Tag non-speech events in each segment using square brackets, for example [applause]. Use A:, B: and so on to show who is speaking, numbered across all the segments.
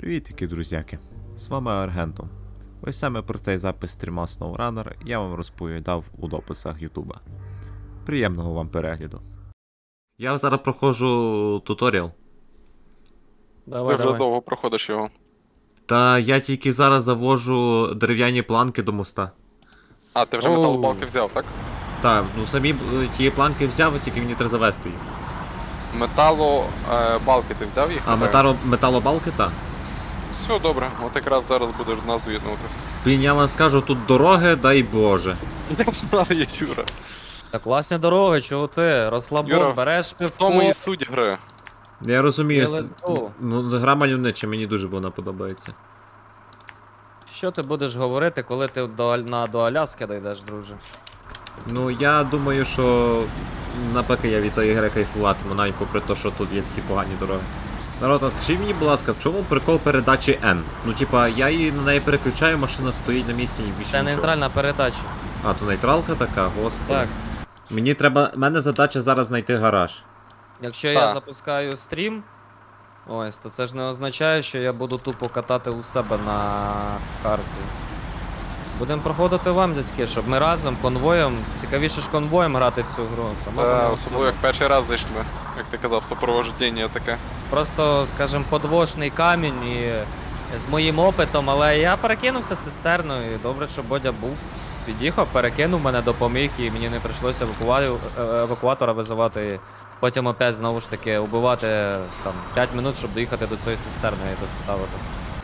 A: Привітики, друзяки! З вами Аргентом. Ось саме про цей запис стріма SnowRunner я вам розповідав у дописах Ютуба. Приємного вам перегляду. Я зараз проходжу туторіал.
B: Давай,
C: Ти вже
B: давай.
C: довго проходиш його.
A: Та я тільки зараз завожу дерев'яні планки до моста.
C: А, ти вже
B: Оу.
C: металобалки взяв, так?
A: Так, ну самі е, ті планки взяв, тільки мені треба завести їх.
C: Металобалки ти взяв їх?
A: А
C: питаю?
A: метало, металобалки так.
C: Все добре, от якраз зараз будеш до нас доєднуватися.
A: Блін, я вам скажу, тут дороги, дай Боже. [laughs]
C: Як знає Юра.
B: Та класні дороги, чого ти? Розслабон,
C: Юра,
B: береш
C: В
B: пивко.
C: тому і суть гри.
A: Я розумію,
B: Yeah, let's go.
A: ну, гра мальовнича, мені дуже вона подобається.
B: Що ти будеш говорити, коли ти до, Аль- на, до Аляски дійдеш, друже?
A: Ну я думаю, що напеки я від тої гри кайфуватиму, навіть попри те, що тут є такі погані дороги. Народ, а скажіть мені, будь ласка, в чому прикол передачі N? Ну, типа, я її на неї переключаю, машина стоїть на місці і більше
B: Це
A: нічого.
B: нейтральна передача.
A: А, то нейтралка така, господи.
B: Так.
A: Мені треба. У мене задача зараз знайти гараж.
B: Якщо я
C: Так.
B: запускаю стрім, ось, то це ж не означає, що я буду тупо катати у себе на карті. Будемо проходити вам, дядьки, щоб ми разом конвоєм, цікавіше ж конвоєм грати в цю гру. Само
C: Та, Е, особливо як перший раз зайшли, як ти казав, супроводження таке.
B: Просто, скажімо, подвошний камінь і з моїм опитом, але я перекинувся з цистерною, і добре, що Бодя був. Під'їхав, перекинув мене, допоміг, і мені не прийшлося е, евакуатора визивати. І потім опять знову ж таки убивати там 5 минут, щоб доїхати до цієї цистерни і доставити.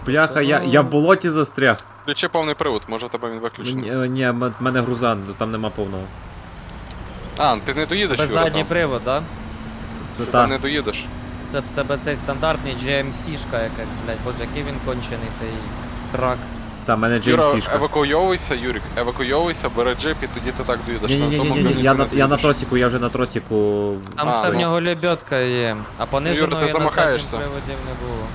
A: Бляха, я, я в болоті застряг.
C: Включи повний привод, може в тебе він виключений.
A: Ні, ні, в мене грузан, там нема повного.
C: А, ти не доїдеш,
B: Без
C: Юра,
B: задній
C: там.
B: привод, да?
A: Це
C: Ти
A: та.
C: не доїдеш.
B: Це в тебе цей стандартний GMC-шка якась, блядь, боже, який він кончений цей трак.
A: Та, мене
C: Юра,
A: GMC-шка.
C: евакуйовуйся, Юрік, евакуйовуйся, бери джип і тоді ти так доїдеш.
A: Ні, ні, ні, ні, ні, я на, я на тросіку, я вже на тросіку.
B: Там
C: А,
B: ще в
C: ну.
B: нього лебедка є, а пониженої
C: ти
B: на
C: замахаєшся.
B: приводі не було.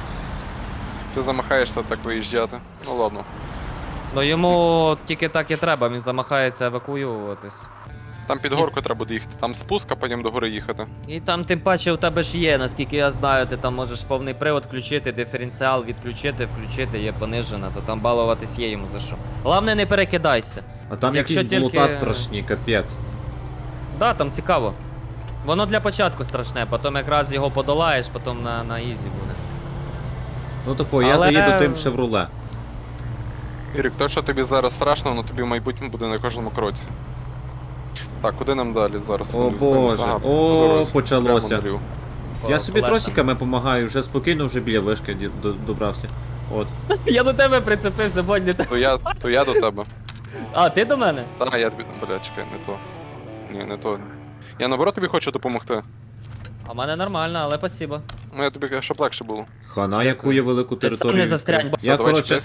C: Ти замахаєшся так виїжджати. Ну ладно.
B: Ну йому тільки так і треба, він замахається евакуюватись.
C: Там під горку треба буде їхати, там спуск, а потім до гори їхати.
B: І там тим паче у тебе ж є, наскільки я знаю, ти там можеш повний привод включити, диференціал відключити, включити, є понижена, то там балуватись є йому за що. Головне не перекидайся.
A: А там
B: Якщо
A: якісь болота
B: тільки-
A: страшні, капець.
B: Да, там цікаво. Воно для початку страшне, потім якраз його подолаєш, потім на, на ізі буде.
A: Ну тако, я
B: Але-
A: заїду тим шевроле.
C: Юрік, то, що тобі зараз страшно, воно тобі в майбутньому буде на кожному кроці. Так, куди нам далі зараз?
A: О, Боже,
C: ага,
A: о, почалося. Я собі тросиками допомагаю, вже спокійно, вже біля вишки добрався. От. [laughs]
B: Я до тебе прицепився, будь не
C: То я, то я до тебе.
B: А, ти до мене?
C: Та, я тобі. Бля, чекай, не то. Ні, не то. Я наоборот тобі хочу допомогти.
B: А в мене нормально, але спасибо.
C: Ну я тобі щоб легше було.
A: Хана, яку я велику
B: Ти сам
A: територію.
B: не застрянь, бо-
A: Я, коротше,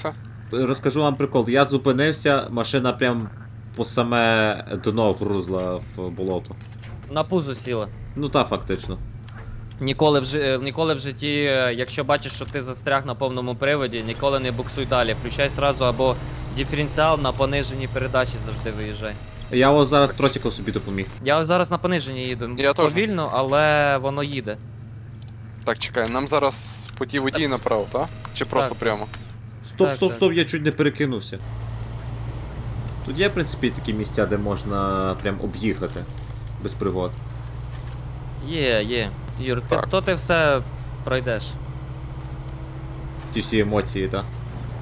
A: розкажу вам прикол. Я зупинився, машина прям по саме дно грузла в болото.
B: На пузо сіла.
A: Ну та фактично.
B: Ніколи в, жи- е, ніколи в житті, е, якщо бачиш, що ти застряг на повному приводі, ніколи не буксуй далі. Включай сразу або диференціал на пониженій передачі завжди виїжджай.
A: Я от зараз тросиком собі допоміг.
B: Я ось зараз на пониженні їду.
C: Я теж.
B: Повільно, але воно їде.
C: Так, чекай, нам зараз по тій водії направо, так? Чи просто
B: Так.
C: прямо?
A: Стоп,
B: Так,
A: стоп,
B: так.
A: стоп, я чуть не перекинувся. Тут є, в принципі, такі місця, де можна прям об'їхати без пригод.
B: Є, є. Юр, ти,
C: Так.
B: то ти все пройдеш.
A: Ті всі емоції, так?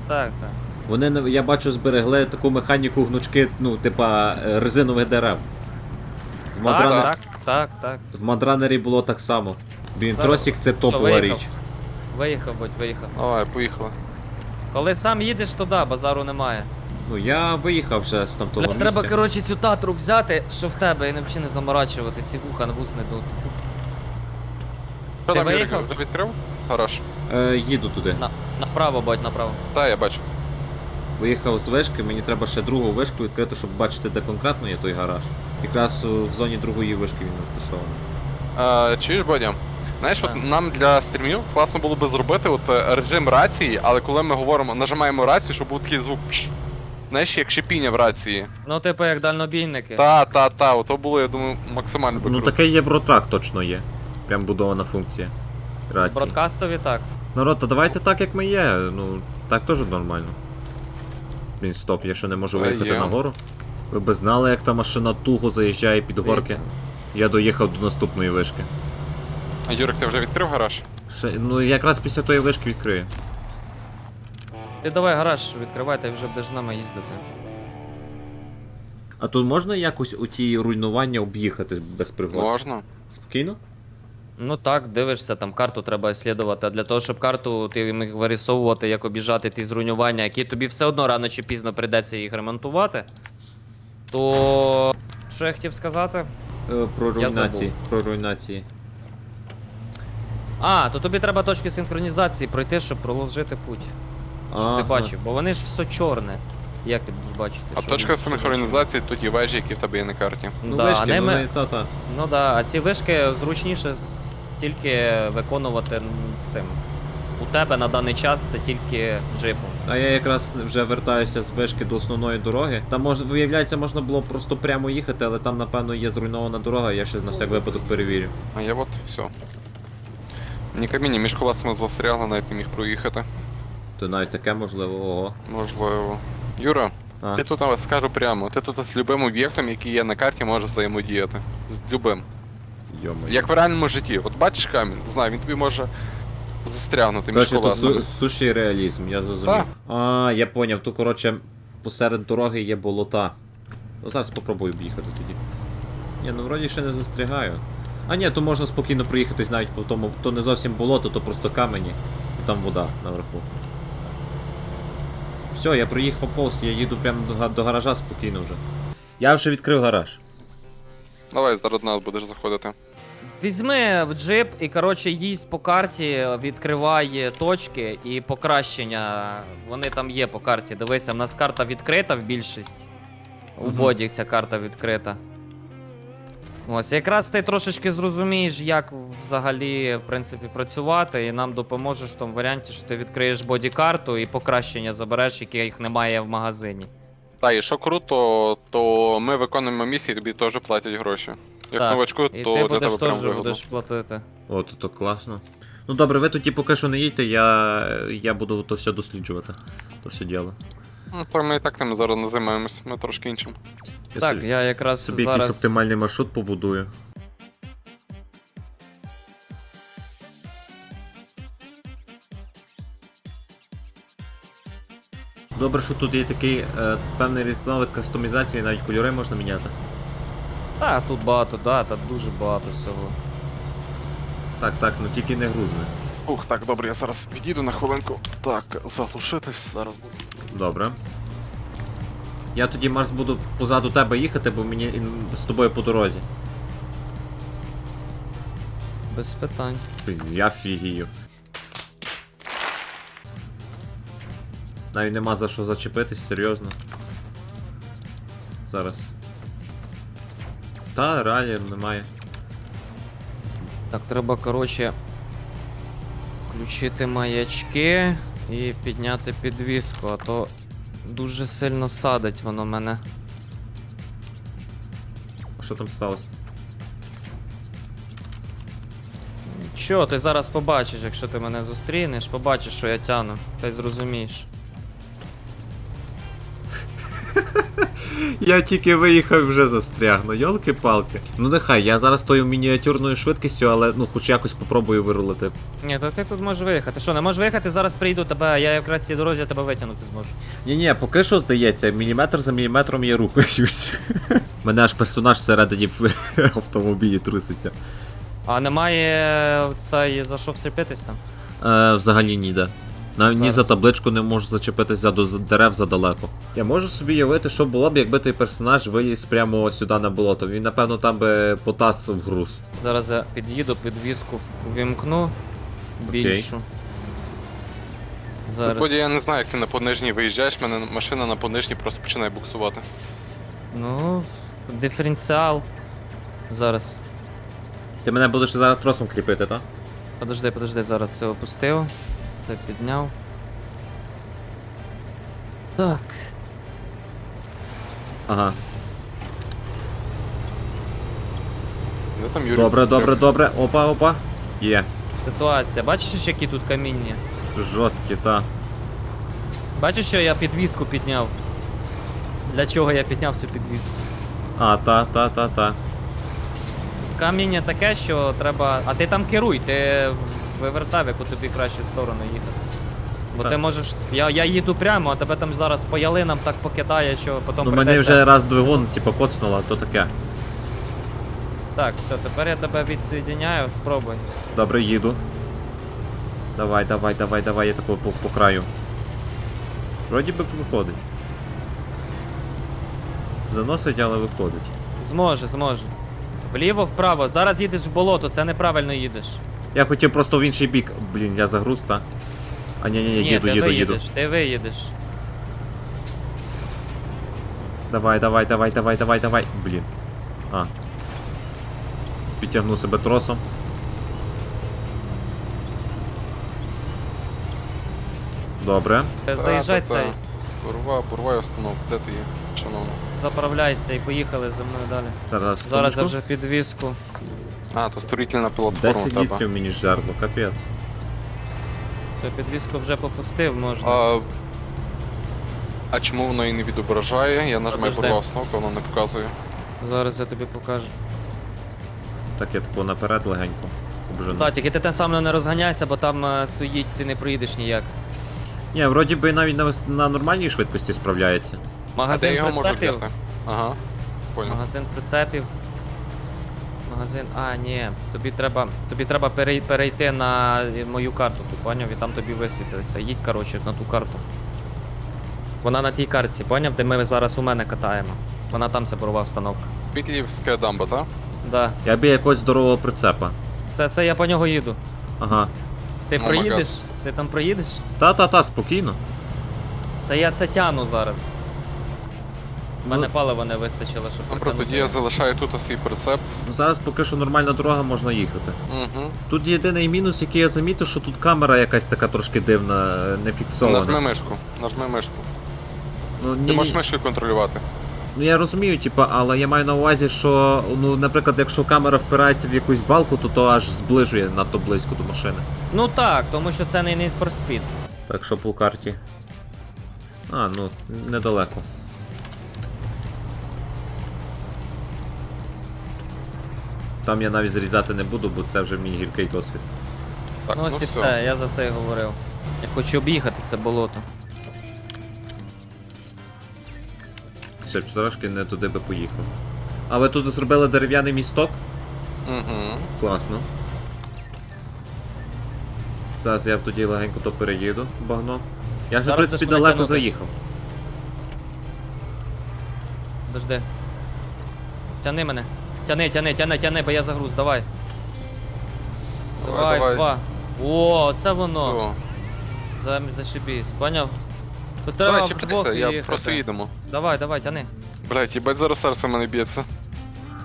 B: Так, так.
A: Вони, не- я бачу, зберегли таку механіку гнучки, ну, типа е, резинових дерев. В,
B: Так,
A: Мандране-
B: так, так, так.
A: в Мандранері було так само. Блін,
B: Зараз-
A: тросик це топова
B: виїхав.
A: річ.
B: Виїхав, будь, виїхав.
C: Давай, поїхали.
B: Коли сам їдеш туди, базару немає.
A: Ну я виїхав вже з тамтого
B: Бля,
A: місця.
B: треба, коротше, цю татру взяти, що в тебе, і взагалі не заморачуватись, і вуха на вус не дуть.
C: Що
B: Ти
C: там,
B: виїхав?
C: відкрив? Хорош.
A: Е, їду туди.
B: На, направо, будь, направо.
C: Так, я бачу.
A: Виїхав з вишки, мені треба ще другу вишку відкрити, щоб бачити, де конкретно є той гараж. Якраз у- в зоні другої вишки він розташований.
C: А, чуєш, Бодя? Знаєш,
B: Так.
C: от нам для стрімів класно було би зробити от е, режим рації, але коли ми говоримо, нажимаємо рацію, щоб був такий звук. пш. Знаєш, як шипіння в рації.
B: Ну, типу, як дальнобійники.
C: Та, та, та, ото було, я думаю, максимально би
A: Ну
C: круто.
A: такий євротрак точно є. Прям будована функція. Рації.
B: Бродкастові так.
A: Народ, та давайте так, як ми є. Ну, так теж нормально. Блін, стоп, я ще не можу
C: Та
A: виїхати
C: є.
A: нагору. Ви би знали, як та машина туго заїжджає під горки. Я доїхав до наступної вишки.
C: А Юрик, ти вже відкрив гараж?
A: Ще, ну якраз після тої вишки відкрию.
B: Ти давай гараж відкривай, та вже будеш з нами їздити.
A: А тут можна якось у ті руйнування об'їхати без пригод?
C: Можна.
A: Спокійно?
B: Ну так, дивишся, там карту треба слідувати. А для того, щоб карту ти міг вирисовувати, як обіжати ті зруйнування, які тобі все одно рано чи пізно прийдеться їх ремонтувати. То. Що я хотів сказати?
A: Е, про руйнації. Про руйнації.
B: А, то тобі треба точки синхронізації пройти, щоб проложити путь. Щоб
A: Ага.
B: ти бачив, бо вони ж все чорне. Як ти будеш бачити?
C: А
B: що
C: точка
B: вони-
C: синхронізації тут є вежі, які в тебе є на карті.
A: Ну,
B: да,
A: вишки,
B: а ними...
A: вони, та-та.
B: Ну да, а ці вишки зручніше з- тільки виконувати м, цим. У тебе на даний час це тільки джипом.
A: А я якраз вже вертаюся з вишки до основної дороги. Там мож, виявляється, можна було просто прямо їхати, але там, напевно, є зруйнована дорога, я ще на всяк випадок перевірю.
C: А я от все. Ні каміння, між колесами застрягла, навіть не міг проїхати.
A: То навіть таке можливо, ого.
C: Можливо. Юра,
A: А,
C: ти тут а, скажу прямо, ти тут з любим об'єктом, який є на карті, можеш взаємодіяти. З любим.
A: йомо.
C: Як в реальному житті. От бачиш камінь, знаю, він тобі може застрягнути між
A: Коротше, то
C: колесами.
A: су- суші реалізм, я зрозумів.
C: Так.
A: А, я поняв, то коротше, посеред дороги є болота. Ну зараз спробую об'їхати тоді. Ні, ну вроді ще не застрягаю. А ні, то можна спокійно проїхатись навіть по тому, то не зовсім болото, то просто камені. І там вода наверху. Все, я проїхав повз, я їду прямо до, до гаража спокійно вже. Я вже відкрив гараж.
C: Давай зараз до нас будеш заходити.
B: Візьми в джип і, коротше, їсть по карті, відкривай точки і покращення. Вони там є по карті. Дивися, в нас карта відкрита в більшість. У боді ця карта відкрита. Ось, якраз ти трошечки зрозумієш, як взагалі, в принципі, працювати, і нам допоможеш в тому варіанті, що ти відкриєш боді-карту і покращення забереш, яких немає в магазині.
C: Та, і що круто, то ми виконуємо місії, тобі теж платять гроші. Як
B: Так,
C: новачку,
B: І
C: то
B: ти
C: для
B: будеш
C: тебе прям
B: теж
C: вигодно.
B: будеш платити.
A: О, то, то класно. Ну добре, ви тоді поки що не їдьте, я, я буду то все досліджувати. То все діло.
C: Ну, то ми і так тим зараз не займаємось, ми трошки іншим.
A: Я
B: так,
A: собі,
B: я якраз
A: собі
B: зараз...
A: якийсь оптимальний маршрут побудую. Добре, що тут є такий е, певний різновид кастомізації, навіть кольори можна міняти.
B: Так, тут багато, да, та дуже багато всього.
A: Так, так, ну тільки не грузне.
C: Ух, так, добре, я зараз відійду на хвилинку. Так, заглушитись зараз буду.
A: Добре. Я тоді Марс буду позаду тебе їхати, бо мені з тобою по дорозі.
B: Без питань.
A: Блін, я фігію. Навіть нема за що зачепитись, серйозно. Зараз. Та, реально немає.
B: Так, треба, коротше, включити маячки і підняти підвіску, а то дуже сильно садить воно мене.
A: А що там сталося?
B: Чо, ти зараз побачиш, якщо ти мене зустрінеш, побачиш, що я тяну, та й зрозумієш.
A: Я тільки виїхав вже застряг, ну йолки-палки. Ну нехай, я зараз тою мініатюрною швидкістю, але ну хоч якось попробую вирулити.
B: Ні, то ти тут можеш виїхати. Що, не можеш виїхати, зараз прийду тебе, я якраз цій дорозі тебе витягнути зможу.
A: Ні, ні, поки що здається, міліметр за міліметром я рухаюсь. [laughs] Мене аж персонаж всередині в [laughs] автомобілі труситься.
B: А немає цей за що встріпитись там?
A: Е, взагалі ніде. Навіть ні за табличку не можу зачепитися до з- дерев задалеко. Я можу собі уявити, що було б, якби той персонаж виліз прямо сюди на болото. Він, напевно, там би потас в груз.
B: Зараз я під'їду, підвіску вімкну більшу. Зараз.
C: Виході, я не знаю, як ти на понижній виїжджаєш, мене машина на понижній просто починає буксувати.
B: Ну, диференціал. Зараз.
A: Ти мене будеш зараз тросом кріпити, так?
B: Подожди, подожди, зараз це опустив. Це підняв. Так.
C: Де
A: Ага.
C: там Юрій?
A: Добре,
C: застряг?
A: добре, добре. Опа, опа. Є.
B: ситуація. Бачиш, які тут каміння?
A: Жорсткі, та.
B: Бачиш, що я підвіску підняв? Для чого я підняв цю підвіску?
A: А, та, та, та, та.
B: Каміння таке, що треба. А ти там керуй, ти вивертай, в яку тобі краще сторону їхати. Бо
A: Так.
B: ти можеш. Я, я їду прямо, а тебе там зараз по ялинам так покидає, що потім
A: Ну мене
B: прийдеться-
A: вже раз двигун, типу, коцнуло, то таке.
B: Так, все, тепер я тебе відсоєдиняю, спробуй.
A: Добре, їду. Давай, давай, давай, давай, я такого по, по краю. Вроді би виходить. Заносить, але виходить.
B: Зможе, зможе. Вліво, вправо. Зараз їдеш в болото, це неправильно їдеш.
A: Я хотів просто в інший бік. Блін, я загруз, та? А ні, ні, ні, їду,
B: ти
A: їду,
B: виїдеш,
A: їду.
B: ти виїдеш.
A: Давай, давай, давай, давай, давай, давай. Блін. А. Підтягну себе тросом. Добре.
B: Е, Заїжджай
C: Та, та, та.
B: цей,
C: Бурва, бурва установку, де ти є, шановно?
B: заправляйся і поїхали за мною далі.
A: Зараз,
B: Зараз я
A: секундочку.
B: вже підвіску.
C: А, то строїтельна платформа
A: 10
C: в тебе.
A: літрів мені жерло, капець.
B: Все, підвіску вже попустив, можна.
C: А, а чому воно і не відображає? Я нажимаю
B: Подожди.
C: бурва установку, воно не показує.
B: Зараз я тобі покажу.
A: Так, я тако наперед легенько. Обжену.
B: Так, тільки ти там сам не розганяйся, бо там е, стоїть, ти не проїдеш ніяк.
A: Ні, вроді би навіть на, вис- на нормальній швидкості справляється.
C: А де
B: Магазин
C: його можу
B: прицепів.
C: взяти? Ага. Понял.
B: Магазин прицепів. Магазин. А, ні. Тобі треба. Тобі треба перей- перейти на мою карту, ти поняв? І там тобі висвітилося. Їдь, коротше, на ту карту. Вона на тій картці, поняв, де ми зараз у мене катаємо. Вона там це борова встановка.
C: Пітлівська дамба, так?
B: Да.
A: Я б якогось здорового прицепа.
B: Це, це я по нього їду.
A: Ага.
B: Ти
C: Oh
B: проїдеш? Ти там проїдеш?
A: Та-та-та, спокійно.
B: Це я це тяну зараз. У мене палива не вистачило, щоб
C: Добре, тоді я залишаю тут свій прицеп.
A: Ну зараз поки що нормальна дорога, можна їхати.
C: Угу.
A: Тут єдиний мінус, який я замітив, що тут камера якась така трошки дивна, е, не фіксована.
C: Нажми мишку, нажми мишку.
A: Ну, ні,
C: Ти
A: ні.
C: можеш мишкою контролювати.
A: ну я розумію, типа, але я маю на увазі, що, ну, наприклад, якщо камера впирається в якусь балку, то то аж зближує надто близько до машини.
B: Ну так, тому що це не Need for Speed.
A: Так що по карті. А, ну, недалеко. Там я навіть зрізати не буду, бо це вже мій гіркий досвід.
C: Так,
B: ну
C: ну,
B: ось і
C: все.
B: все, я за це і говорив. Я хочу об'їхати це болото.
A: Ще б трошки не туди би поїхав. А ви тут зробили дерев'яний місток?
C: Угу.
A: Класно. Зараз я тоді легенько то переїду, багно. Я вже, в
B: Зараз
A: принципі, далеко
B: тягнути.
A: заїхав.
B: Дожди. Тяни мене. Тяни, тяни, тяни, тяни, бо я загруз, давай.
C: Давай, давай.
B: два. О, це воно.
C: О,
B: За, зашибісь, поняв? Тут
C: Давай чіплятися, я
B: їхати.
C: просто їдемо.
B: Давай, давай, тяни.
C: Блять, їбать зараз серце в мене б'ється.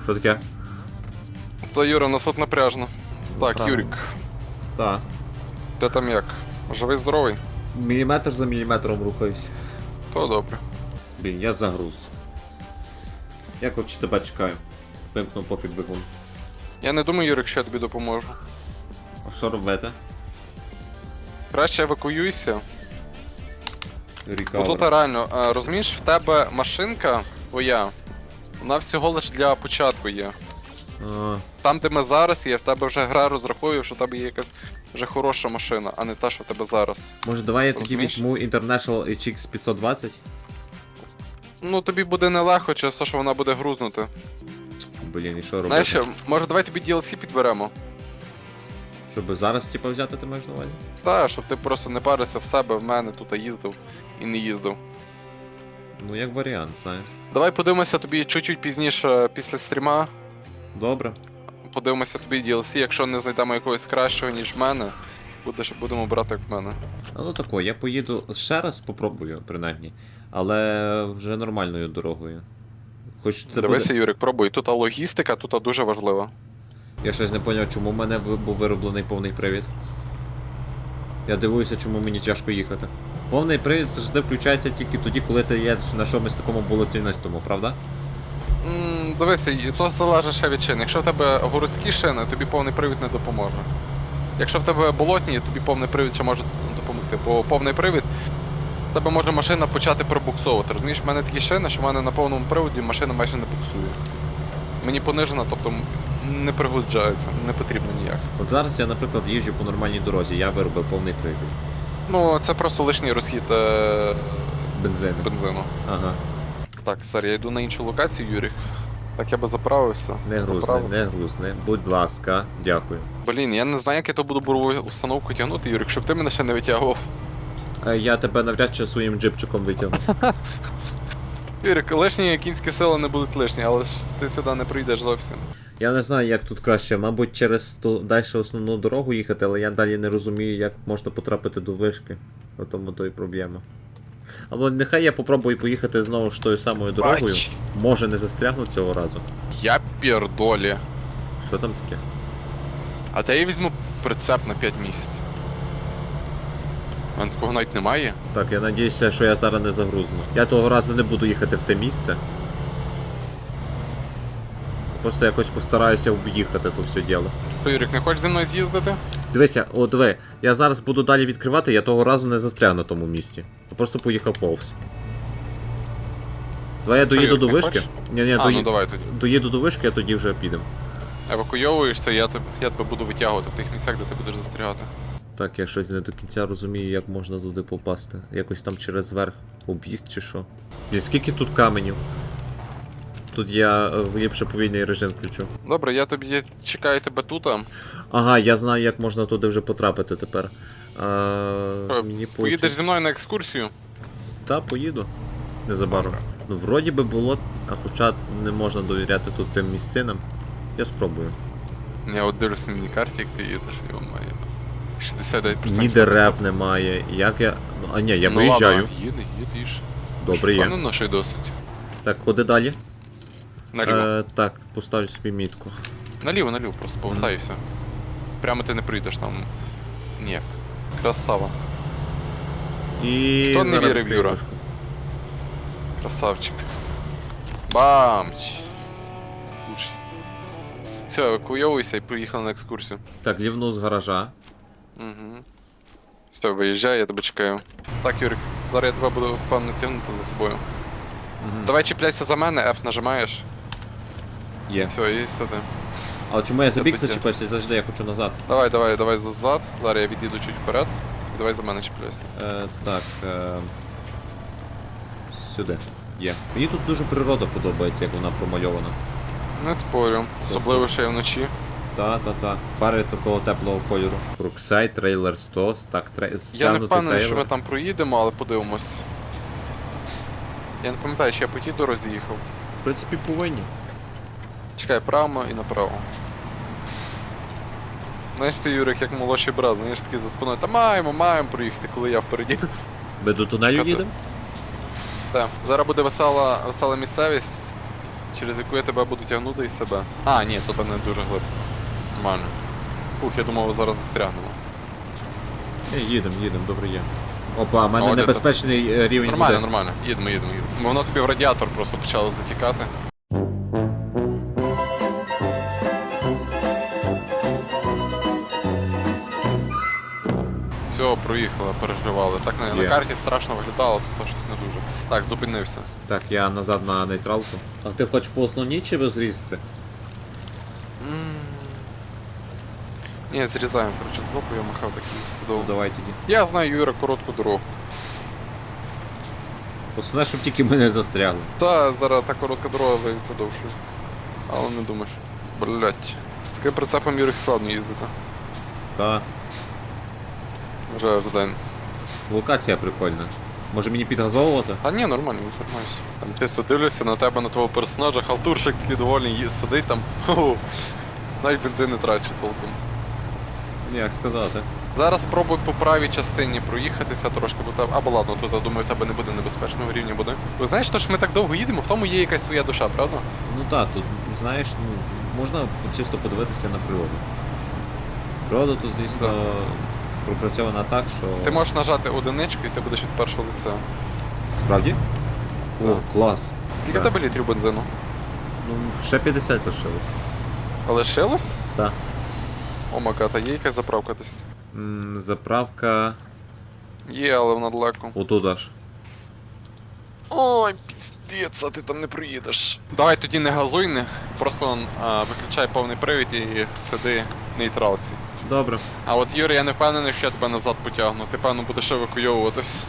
A: Що таке?
C: Та Юра, нас тут напряжно. Так,
B: Правильно.
C: Юрік,
A: Так.
C: ти там як? Живий здоровий?
A: Міліметр за міліметром рухаюсь.
C: То добре.
A: Блін, я загруз. Я хоч тебе чекаю. Вимкнув поки двигун.
C: Я не думаю, Юрик, що я тобі допоможу.
A: А що робити?
C: Краще евакуюйся. Бо тут реально, е, розумієш, в тебе машинка твоя, вона всього лиш для початку є.
A: А,
C: Там, де ми зараз є, в тебе вже гра розраховує, що в тебе є якась вже хороша машина, а не та, що в тебе зараз.
A: може давай я тоді
C: Розумієш?
A: візьму International HX 520?
C: Ну тобі буде нелегко через те, що вона буде грузнути.
A: Блін, і що робити?
C: Знаєш, що, може давай тобі DLC підберемо?
A: Щоб зараз типу взяти ти маєш на увазі?
C: Та, щоб ти просто не парився в себе, в мене тут їздив і не їздив.
A: Ну як варіант, знаєш.
C: Давай подивимося тобі чуть-чуть пізніше після стріма.
A: Добре.
C: Подивимося тобі DLC, якщо не знайдемо якогось кращого, ніж в мене, будеш, будемо брати як в мене.
A: А ну тако, я поїду ще раз попробую, принаймні. Але вже нормальною дорогою. Хоч це
C: Дивися,
A: буде...
C: Юрик, пробуй. Тут логістика, тут дуже важлива.
A: Я щось не зрозумів, чому в мене був вироблений повний привід. Я дивуюся, чому мені тяжко їхати. Повний привід завжди включається тільки тоді, коли ти їдеш на чомусь такому болотянистому, правда?
C: М, Дивися, то залежить ще від шин. Якщо в тебе городські шини, тобі повний привід не допоможе. Якщо в тебе болотні, тобі повний привід ще може допомогти. Бо повний привід, тебе може машина почати пробуксовувати. Розумієш, в мене такі шини, що в мене на повному приводі машина майже не буксує. Мені понижена, тобто не пригоджається, не потрібно ніяк.
A: От зараз я, наприклад, їжджу по нормальній дорозі, я виробив повний привід.
C: Ну, це просто лишній розхід е...
A: Бензину.
C: бензину.
A: Ага.
C: Так, сер, я йду на іншу локацію, Юрік. Так я би заправився.
A: Не грузне,
C: Заправив.
A: не грузне. Будь ласка, дякую.
C: Блін, я не знаю, як я то буду бурову установку тягнути, Юрік, щоб ти мене ще не витягував.
A: Е, Я тебе навряд чи своїм джипчиком витягну. [laughs]
C: Юрік, лишні кінські сили не будуть лишні, але ж ти сюди не прийдеш зовсім.
A: Я не знаю, як тут краще, мабуть, через ту далі основну дорогу їхати, але я далі не розумію, як можна потрапити до вишки. У тому то і проблема. Або нехай я попробую поїхати знову ж тою самою дорогою.
C: Бач.
A: Може не застрягну цього разу.
C: Я пердолі.
A: Що там таке?
C: А та я візьму прицеп на 5 місяців. У мене такого навіть немає.
A: Так, я надіюся, що я зараз не загрузну. Я того разу не буду їхати в те місце. Просто якось постараюся об'їхати то все діло.
C: Юрік, не хочеш зі мною з'їздити?
A: Дивися, о, диви, я зараз буду далі відкривати, я того разу не застряг на тому місці. Я просто поїхав повз. Давай я
C: Що,
A: доїду
C: Юрик,
A: до
C: не
A: вишки.
C: хочеш?
A: Ні, ні,
C: а, ну давай тоді.
A: доїду до вишки, а тоді вже підемо.
C: Евакуйовуєшся, я тебе, я тебе буду витягувати в тих місцях, де ти будеш застрягати.
A: Так, я щось не до кінця розумію, як можна туди попасти. Якось там через верх об'їзд чи що. Блін, скільки тут каменів? Тут я е, ліпше повільний режим включу.
C: Добре, я тобі чекаю тебе тут.
A: Ага, я знаю, як можна туди вже потрапити тепер. А,
C: Що,
A: мені
C: Поїдеш зі мною на екскурсію?
A: Та, поїду. Незабаром.
C: Добре.
A: Ну, вроді би було, а хоча не можна довіряти тут тим місцинам. Я спробую.
C: Я от дивлюсь на міні-карті, як ти їдеш, йо-моє. 69%
A: Ні дерев немає. Як я. Ну, а ні, я
C: ну,
A: виїжджаю.
C: Ладно, їди, їдеш.
A: Добре є.
C: Впевнено, що й досить.
A: Так, ходи далі.
C: Наліво.
A: Е, так, поставлю собі мітку.
C: Наліво, наліво, просто повертай і все. Прямо ти не прийдеш там. Ніяк. Красава.
A: І.
C: Хто не
A: зараз
C: вірив, Юра? Красавчик. Бамч. Все, евакуйовуйся і поїхали на екскурсію.
A: Так, лівну з гаража.
C: Угу. Все, виїжджай, я тебе чекаю. Так, Юрик, зараз я тебе буду певно тягнути за собою.
A: Мгм.
C: Давай чіпляйся за мене, F нажимаєш.
A: Є.
C: Все, і сиди.
A: Але чому я за бік
C: Забиття.
A: зачепився? Завжди я хочу назад.
C: Давай, давай, давай зазад. Зараз я відійду чуть вперед. І давай за мене чіпляйся.
A: Е, так. Е, сюди. Є. Мені тут дуже природа подобається, як вона промальована.
C: Не спорю. Особливо ще й вночі.
A: Та-та-та. Фари такого теплого кольору. Круксай, трейлер 100, стак трей...
C: Я не впевнений, що ми там проїдемо, але подивимось. Я не пам'ятаю, чи я по тій дорозі їхав.
A: В принципі, повинні.
C: Чекай, прямо і направо. Знаєш ти, Юрик, як молодший брат, знаєш такий за спиною. Та маємо, маємо проїхати, коли я впереді.
A: Ми до тунелю їдемо?
C: Так, зараз буде весела, весела місцевість, через яку я тебе буду тягнути і себе. А, ні, тут не дуже глибоко. Нормально. Ух, я думав, зараз застрягнемо.
A: Їдемо, їдемо, добре є. Опа, в мене
C: О, де
A: небезпечний е, рівень
C: Нормально,
A: води.
C: нормально. Їдемо, їдемо, їдемо. Воно тобі в радіатор просто почало затікати. Все, проїхали, переживали. Так на, на
A: Є.
C: карті страшно виглядало, тут щось не дуже. Так, зупинився.
A: Так, я назад на нейтралку. А ти хочеш по основній чи розрізати?
C: Ні, зрізаємо, коротше, дорогу, я махав так їздити
A: Ну, давай тоді.
C: Я знаю, Юра, коротку дорогу.
A: Основне, щоб тільки ми не застрягли.
C: Та, зараз та коротка дорога виявиться довшою. Але не думаєш. Блять. З таким прицепом Юрик складно їздити.
A: Та
C: Вже день.
A: локація прикольна. Може мені підгазовувати?
C: А ні, нормально, не тримаюся. Там чисто дивлюся на тебе, на твого персонажа, халтурщик такий довольний сидить там. Навіть бензин не трачу толком.
A: Як сказати.
C: Зараз спробуй по правій частині проїхатися трошки, бо там. Або ладно, тут я думаю, тебе не буде небезпечного рівня буде. Ви знаєш, то що ми так довго їдемо, в тому є якась своя душа, правда?
A: Ну так, тут, знаєш, ну, можна чисто подивитися на природу. Природа тут, звісно, пропрацьована так, що.
C: Ти можеш нажати одиничку і ти будеш від першого лиця.
A: Справді? О, клас.
C: Скільки в тебе літрів бензину?
A: Ну, ще 50 лишилось.
C: Лишилось?
A: Так.
C: О, Магата, є якась заправка десь?
A: М, заправка.
C: Є, але вона далеко.
A: Отут аж.
C: Ой, піздець, а ти там не приїдеш. Давай тоді не газуй, не. Просто а, виключай повний привід і сиди в нейтралці.
A: Добре.
C: А от Юрій, я не впевнений, що я тебе назад потягну. Ти певно будеш евакуйовуватись.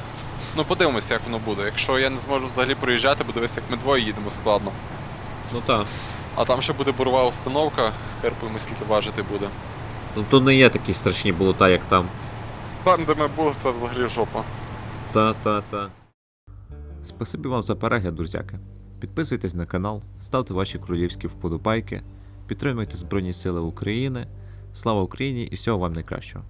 C: Ну подивимося, як воно буде. Якщо я не зможу взагалі проїжджати, бо дивись, як ми двоє їдемо складно.
A: Ну так.
C: А там ще буде бурова установка, терпимо, скільки важити буде.
A: Ну тут не є такі страшні болота, як там.
C: Там, де ми були, це взагалі жопа.
A: Та-та-та. Спасибі вам за перегляд, друзяки. Підписуйтесь на канал, ставте ваші королівські вподобайки, підтримуйте Збройні Сили України. Слава Україні і всього вам найкращого.